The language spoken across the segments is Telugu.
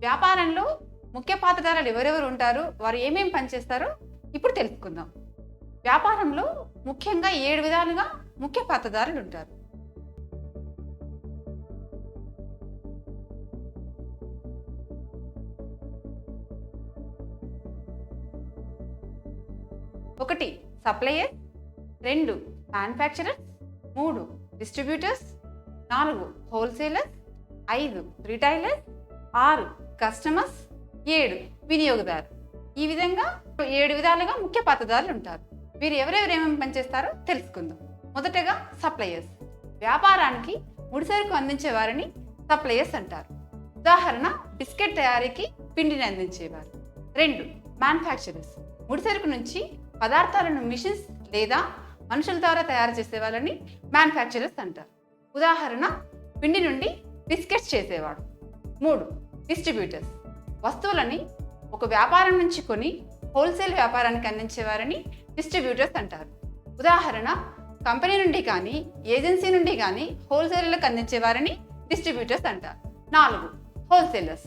వ్యాపారంలో ముఖ్య పాత్రధారులు ఎవరెవరు ఉంటారు? వారు ఏమేమి పనిచేస్తారో ఇప్పుడు తెలుసుకుందాం. వ్యాపారంలో ముఖ్యంగా ఏడు విధాలుగా ముఖ్య పాత్రధారులు ఉంటారు. ఒకటి సప్లయర్. రెండు మ్యానుఫ్యాక్చరర్స్ మూడు డిస్ట్రిబ్యూటర్స్. నాలుగు హోల్సేలర్స్ ఐదు రిటైలర్స్ ఆరు కస్టమర్స్ ఏడు వినియోగదారు. ఈ విధంగా ఏడు విధాలుగా ముఖ్య పాత్రదారులు ఉంటారు. వీరు ఎవరెవరు ఏమేమి పనిచేస్తారో తెలుసుకుందాం. మొదటగా సప్లయర్స్. వ్యాపారానికి ముడిసరుకు అందించే వారిని సప్లయర్స్ అంటారు. ఉదాహరణ బిస్కెట్ తయారీకి పిండిని అందించేవారు. రెండు మ్యానుఫ్యాక్చరర్స్. ముడిసరుకు నుంచి పదార్థాలను మిషన్స్ లేదా మనుషుల ద్వారా తయారు చేసే వాళ్ళని మ్యానుఫ్యాక్చరర్స్ అంటారు. ఉదాహరణ పిండి నుండి బిస్కెట్స్ చేసేవాడు. మూడు డిస్ట్రిబ్యూటర్స్. వస్తువులని ఒక వ్యాపారం నుంచి కొని హోల్సేల్ వ్యాపారానికి అందించేవారని డిస్ట్రిబ్యూటర్స్ అంటారు. ఉదాహరణ కంపెనీ నుండి కానీ ఏజెన్సీ నుండి కానీ హోల్సేలర్లకు అందించేవారని డిస్ట్రిబ్యూటర్స్ అంటారు. నాలుగు హోల్సేలర్స్.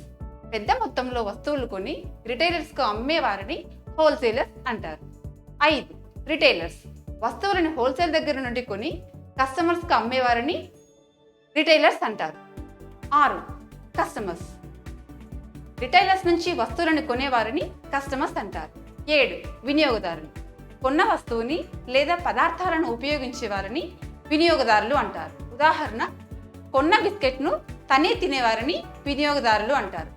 పెద్ద మొత్తంలో వస్తువులు కొని రిటైలర్స్కు అమ్మేవారిని హోల్సేలర్స్ అంటారు. ఐదు రిటైలర్స్. వస్తువులను హోల్సేల్ దగ్గర నుండి కొని కస్టమర్స్కి అమ్మేవారిని రిటైలర్స్ అంటారు. ఆరు కస్టమర్స్. రిటైలర్స్ నుంచి వస్తువులను కొనేవారిని కస్టమర్స్ అంటారు. ఏడు వినియోగదారులు. కొన్న వస్తువుని లేదా పదార్థాలను ఉపయోగించే వారిని వినియోగదారులు అంటారు. ఉదాహరణ కొన్న బిస్కెట్ను తనే తినేవారిని వినియోగదారులు అంటారు.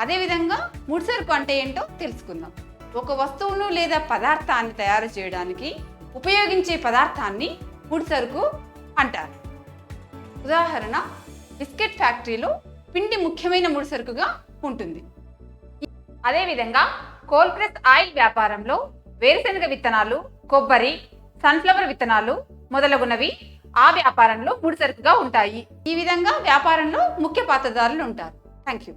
అదేవిధంగా ముడిసరుకు అంటే ఏంటో తెలుసుకుందాం. ఒక వస్తువును లేదా పదార్థాన్ని తయారు చేయడానికి ఉపయోగించే పదార్థాన్ని ముడిసరుకు అంటారు. ఉదాహరణ బిస్కెట్ ఫ్యాక్టరీలో పిండి ముఖ్యమైన ముడిసరుకుగా ఉంటుంది. అదేవిధంగా కోల్ ప్రెస్ ఆయిల్ వ్యాపారంలో వేరుశనగ విత్తనాలు కొబ్బరి సన్ఫ్లవర్ విత్తనాలు మొదలగునవి ఆ వ్యాపారంలో ముడిసరుకుగా ఉంటాయి. ఈ విధంగా వ్యాపారంలో ముఖ్య పాత్రదారులు ఉంటారు. Thank you